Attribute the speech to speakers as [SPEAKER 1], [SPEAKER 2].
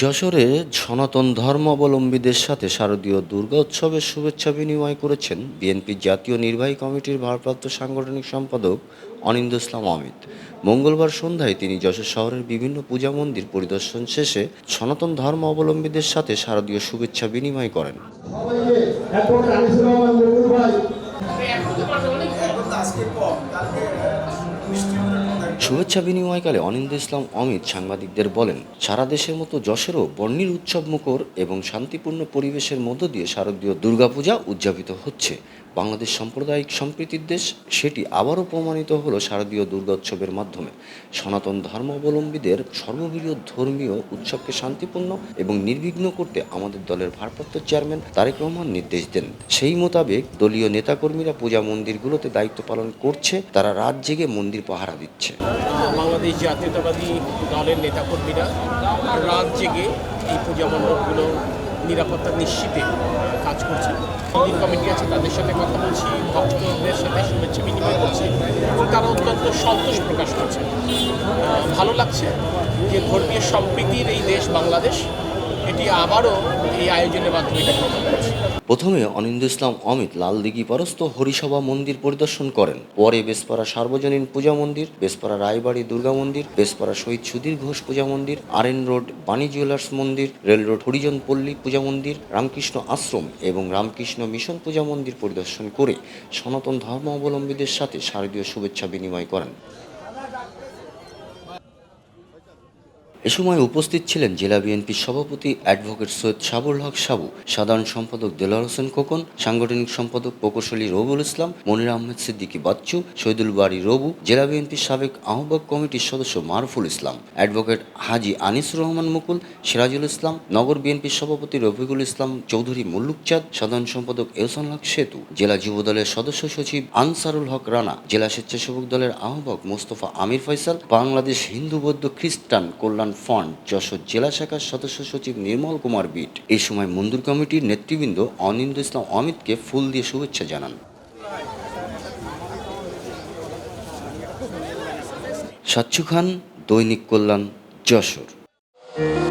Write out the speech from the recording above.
[SPEAKER 1] যশোরে সনাতন ধর্মাবলম্বীদের সাথে শারদীয় দুর্গা উৎসবের শুভেচ্ছা বিনিময় করেছেন বিএনপি জাতীয় নির্বাহী কমিটির ভারপ্রাপ্ত সাংগঠনিক সম্পাদক অনিন্দ ইসলাম অমিত মঙ্গলবার সন্ধ্যায় তিনি যশোর শহরের বিভিন্ন পূজা মন্দির পরিদর্শন শেষে সনাতন ধর্মাবলম্বীদের সাথে শারদীয় শুভেচ্ছা বিনিময় করেন শুভেচ্ছা বিনিময়কালে অনিন্দ ইসলাম অমিত সাংবাদিকদের বলেন সারা দেশের মতো যশোরও বর্ণির উৎসব মুখর এবং শান্তিপূর্ণ পরিবেশের মধ্য দিয়ে শারদীয় দুর্গাপূজা উদযাপিত হচ্ছে বাংলাদেশ সাম্প্রদায়িক সম্প্রীতির দেশ সেটি আবারও প্রমাণিত হল শারদীয় দুর্গোৎসবের মাধ্যমে সনাতন ধর্মাবলম্বীদের সর্ববৃহৎ ধর্মীয় উৎসবকে শান্তিপূর্ণ এবং নির্বিঘ্ন করতে আমাদের দলের ভারপ্রাপ্ত চেয়ারম্যান তারেক রহমান নির্দেশ দেন সেই মোতাবেক দলীয় নেতাকর্মীরা পূজা মন্দিরগুলোতে দায়িত্ব পালন করছে তারা রাত জেগে মন্দির পাহারা দিচ্ছে
[SPEAKER 2] বাংলাদেশ জাতীয়তাবাদী দলের নেতাকর্মীরা রাত জেগে এই পূজা মণ্ডপগুলো নিরাপত্তা নিশ্চিতে কাজ করছে মন্দির কমিটি আছে তাদের সাথে কথা বলছি ভক্তদের সাথে শুভেচ্ছা বিনিময় করছি তারা অত্যন্ত সন্তোষ প্রকাশ করছে ভালো লাগছে যে ধর্মীয় সম্প্রীতির এই দেশ বাংলাদেশ এটি আবারও এই আয়োজনের মাধ্যমে
[SPEAKER 1] প্রথমে অনিন্দ ইসলাম অমিত লালদিঘি পারস্ত হরিসভা মন্দির পরিদর্শন করেন পরে বেসপাড়া সার্বজনীন পূজা মন্দির বেসপাড়া রায়বাড়ি দুর্গা মন্দির বেসপাড়া শহীদ সুধীর ঘোষ পূজা মন্দির এন রোড বাণী জুয়েলার্স মন্দির রেল রোড হরিজন পল্লী পূজা মন্দির রামকৃষ্ণ আশ্রম এবং রামকৃষ্ণ মিশন পূজা মন্দির পরিদর্শন করে সনাতন ধর্মাবলম্বীদের সাথে শারদীয় শুভেচ্ছা বিনিময় করেন এ সময় উপস্থিত ছিলেন জেলা বিএনপির সভাপতি অ্যাডভোকেট সৈয়দ সাবুল হক সাবু সাধারণ সম্পাদক দেলার হোসেন খোকন সাংগঠনিক সম্পাদক প্রকৌশলী রবুল ইসলাম মনির আহমেদ সিদ্দিকী বাচ্চু শহীদুল বাড়ি রবু জেলা বিএনপির সাবেক আহ্বক কমিটির সদস্য মারুফুল ইসলাম অ্যাডভোকেট হাজি আনিসুর রহমান মুকুল সিরাজুল ইসলাম নগর বিএনপির সভাপতি রফিকুল ইসলাম চৌধুরী মুল্লুকচাঁদ সাধারণ সম্পাদক এহসান হক সেতু জেলা যুব দলের সদস্য সচিব আনসারুল হক রানা জেলা স্বেচ্ছাসেবক দলের আহ্বক মোস্তফা আমির ফয়সাল বাংলাদেশ হিন্দু বৌদ্ধ খ্রিস্টান কল্যাণ ফ্রন্ট যশোর জেলা শাখার সদস্য সচিব নির্মল কুমার বিট এই সময় মন্দির কমিটির নেতৃবৃন্দ অনিন্দ ইসলাম অমিতকে ফুল দিয়ে শুভেচ্ছা জানান সাচ্ছু খান দৈনিক কল্যাণ যশোর